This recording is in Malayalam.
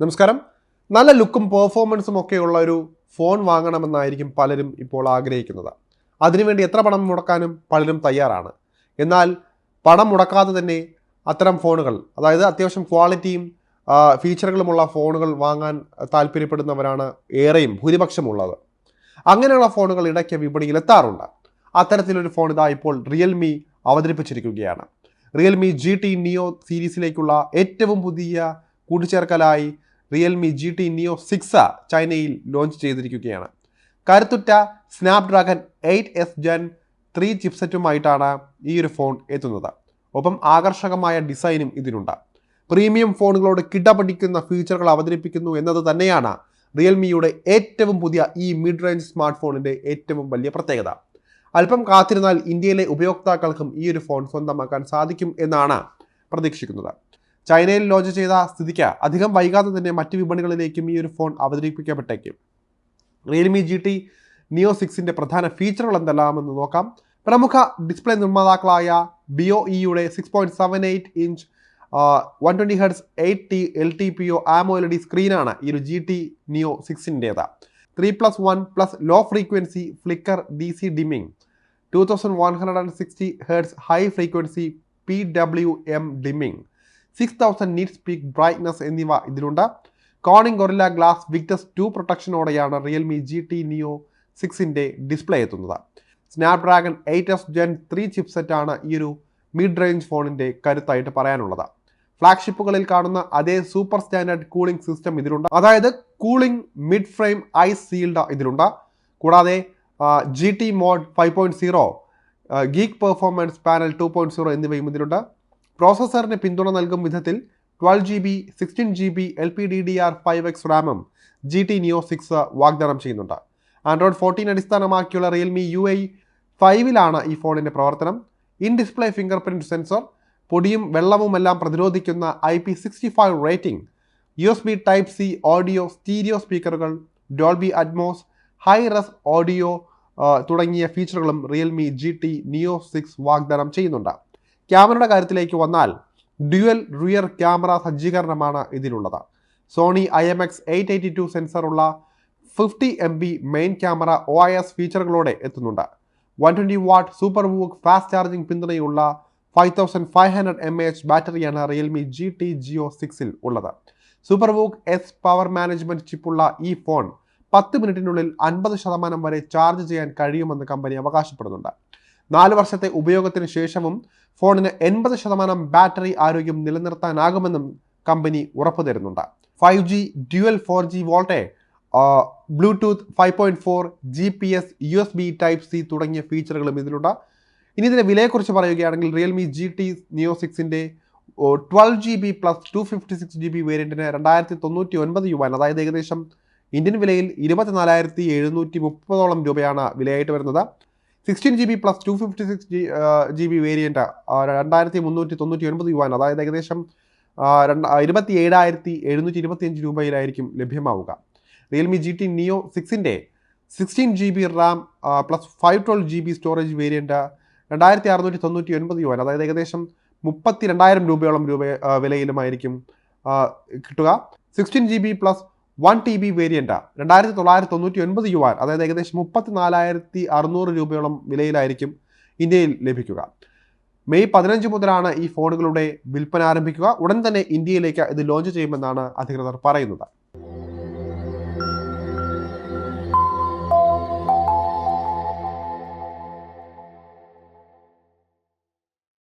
നമസ്കാരം. നല്ല ലുക്കും പെർഫോമൻസും ഒക്കെയുള്ള ഒരു ഫോൺ വാങ്ങണമെന്നായിരിക്കും പലരും ഇപ്പോൾ ആഗ്രഹിക്കുന്നത്. അതിനുവേണ്ടി എത്ര പണം മുടക്കാനും പലരും തയ്യാറാണ്. എന്നാൽ പണം മുടക്കാതെ തന്നെ അത്തരം ഫോണുകൾ അതായത് അത്യാവശ്യം ക്വാളിറ്റിയും ഫീച്ചറുകളുമുള്ള ഫോണുകൾ വാങ്ങാൻ താല്പര്യപ്പെടുന്നവരാണ് ഏറെയും ഭൂരിപക്ഷമുള്ളത്. അങ്ങനെയുള്ള ഫോണുകൾ ഇടയ്ക്ക് വിപണിയിൽ എത്താറുണ്ട് അത്തരത്തിലൊരു ഫോൺ ഇതാ ഇപ്പോൾ റിയൽമി അവതരിപ്പിച്ചിരിക്കുകയാണ്. റിയൽമി ജി ടി നിയോ സീരീസിലേക്കുള്ള ഏറ്റവും പുതിയ കൂട്ടിച്ചേർക്കലായി Realme G T Neo six ചൈനയിൽ ലോഞ്ച് ചെയ്തിരിക്കുകയാണ്. കരുത്തുറ്റ Snapdragon eight s Gen three ചിപ്സെറ്റുമായിട്ടാണ് ഈ ഒരു ഫോൺ എത്തുന്നത്. ഒപ്പം ആകർഷകമായ ഡിസൈനും ഇതിനുണ്ട് പ്രീമിയം ഫോണുകളോട് കിടപിടിക്കുന്ന ഫീച്ചറുകൾ അവതരിപ്പിക്കുന്നു എന്നത് തന്നെയാണ് റിയൽമിയുടെ ഏറ്റവും പുതിയ ഈ മിഡ് റേഞ്ച് സ്മാർട്ട് ഫോണിന്റെ ഏറ്റവും വലിയ പ്രത്യേകത. അല്പം കാത്തിരുന്നാൽ ഇന്ത്യയിലെ ഉപയോക്താക്കൾക്കും ഈ ഒരു ഫോൺ സ്വന്തമാക്കാൻ സാധിക്കും എന്നാണ് പ്രതീക്ഷിക്കുന്നത്. ചൈനയിൽ ലോഞ്ച് ചെയ്ത സ്ഥിതിക്ക് അധികം വൈകാതെ തന്നെ മറ്റ് വിപണികളിലേക്കും ഈ ഒരു ഫോൺ അവതരിപ്പിക്കപ്പെട്ടേക്കും. റിയൽമി ജി ടി നിയോ സിക്സിന്റെ പ്രധാന ഫീച്ചറുകൾ എന്തെല്ലാമെന്ന് നോക്കാം. പ്രമുഖ ഡിസ്പ്ലേ നിർമ്മാതാക്കളായ ബിഒ ഇയുടെ six point seven eight inch one twenty hertz eight T L T P O AMOLED സ്ക്രീനാണ് ഈ ഒരു G T Neo സിക്സിന്റേത് three plus one plus low frequency flicker D C dimming two thousand one hundred and sixty hertz high frequency P W M dimming six thousand nits peak brightness എന്നിവ ഇതിലുണ്ട്. Corning gorilla glass victus two പ്രൊട്ടക്ഷനോടെയാണ് Realme G T Neo സിക്സിന്റെ ഡിസ്പ്ലേ എത്തുന്നത്. Snapdragon eight s Gen three ചിപ്സെറ്റാണ് ഈ ഒരു മിഡ് റേഞ്ച് ഫോണിന്റെ കരുത്തായിട്ട് പറയാനുള്ളത്. ഫ്ലാഗ്ഷിപ്പുകളിൽ കാണുന്ന അതേ സൂപ്പർ സ്റ്റാൻഡേർഡ് കൂളിംഗ് സിസ്റ്റം ഇതിലുണ്ട്. അതായത് cooling mid frame ice sealed ഇതിലുണ്ട്. കൂടാതെ G T mode five point zero geek performance panel two point zero എന്നിവയും ഇതിലുണ്ട്. പ്രോസസ്സറിന് പിന്തുണ നൽകും വിധത്തിൽ twelve G B sixteen G B L P D D R five X റാമും ജി ടി നിയോ സിക്സ് വാഗ്ദാനം ചെയ്യുന്നുണ്ട്. ആൻഡ്രോയിഡ് ഫോർട്ടീൻ അടിസ്ഥാനമാക്കിയുള്ള റിയൽമി യു ഐ ഫൈവിലാണ് ഈ ഫോണിന്റെ പ്രവർത്തനം. In display fingerprint sensor പൊടിയും വെള്ളവുമെല്ലാം പ്രതിരോധിക്കുന്ന I P sixty five rating U S B type C audio stereo സ്പീക്കറുകൾ Dolby Atmos high res audio തുടങ്ങിയ ഫീച്ചറുകളും Realme G T Neo six വാഗ്ദാനം ചെയ്യുന്നുണ്ട്. ക്യാമറയുടെ കാര്യത്തിലേക്ക് വന്നാൽ ഡ്യുവൽ റിയർ ക്യാമറ സജ്ജീകരണമാണ് ഇതിലുള്ളത്. Sony I M X eight eighty two സെൻസറുള്ള fifty M B main camera O I S ഫീച്ചറുകളോടെ എത്തുന്നുണ്ട്. One twenty watt super VOOC fast charging പിന്തുണയുള്ള five thousand five hundred M H ബാറ്ററിയാണ് റിയൽമി ജി ടി ജിയോ സിക്സിൽ ഉള്ളത്. Super VOOC S power management ചിപ്പുള്ള ഈ ഫോൺ പത്ത് മിനിറ്റിനുള്ളിൽ അൻപത് ശതമാനം വരെ ചാർജ് ചെയ്യാൻ കഴിയുമെന്ന് കമ്പനി അവകാശപ്പെടുന്നുണ്ട്. നാല് വർഷത്തെ ഉപയോഗത്തിന് ശേഷവും ഫോണിന് എൺപത് ശതമാനം ബാറ്ററി ആരോഗ്യം നിലനിർത്താനാകുമെന്നും കമ്പനി ഉറപ്പു തരുന്നുണ്ട്. Five G dual four G VoLTE Bluetooth five point four G P S U S B type C തുടങ്ങിയ ഫീച്ചറുകളും ഇതിലുണ്ട്. ഇനി ഇതിന്റെ വിലയെക്കുറിച്ച് പറയുകയാണെങ്കിൽ Realme G T Neo സിക്സിന്റെ twelve G B plus two fifty six G B വേരിയന്റിന് രണ്ടായിരത്തി തൊണ്ണൂറ്റി ഒൻപത് യുവാൻ അതായത് ഏകദേശം ഇന്ത്യൻ വിലയിൽ ഇരുപത്തിനാലായിരത്തി എഴുന്നൂറ്റി മുപ്പതോളം രൂപയാണ് വിലയായിട്ട് വരുന്നത്. Sixteen G B plus two fifty six G G B variant രണ്ടായിരത്തി മുന്നൂറ്റി തൊണ്ണൂറ്റി ഒൻപത് യുവാൻ അതായത് ഏകദേശം രണ്ട് ഇരുപത്തി ഏഴായിരത്തി എഴുന്നൂറ്റി ഇരുപത്തിയഞ്ച് രൂപയിലായിരിക്കും ലഭ്യമാവുക. Realme G T Neo സിക്സിന്റെ sixteen G B RAM plus five twelve G B storage variant രണ്ടായിരത്തി അറുന്നൂറ്റി തൊണ്ണൂറ്റി ഒൻപത് യുവാൻ അതായത് ഏകദേശം മുപ്പത്തി രണ്ടായിരം രൂപയോളം രൂപ വിലയിലുമായിരിക്കും കിട്ടുക. Sixteen G B plus one T B വേരിയന്റാണ് രണ്ടായിരത്തി തൊള്ളായിരത്തി തൊണ്ണൂറ്റി ഒൻപത് യുവാൻ അതായത് ഏകദേശം മുപ്പത്തി നാലായിരത്തി അറുന്നൂറ് രൂപയോളം വിലയിലായിരിക്കും ഇന്ത്യയിൽ ലഭിക്കുക. മെയ് പതിനഞ്ച് മുതലാണ് ഈ ഫോണുകളുടെ വിൽപ്പന ആരംഭിക്കുക. ഉടൻ തന്നെ ഇന്ത്യയിലേക്ക് ഇത് ലോഞ്ച് ചെയ്യുമെന്നാണ് അധികൃതർ പറയുന്നത്.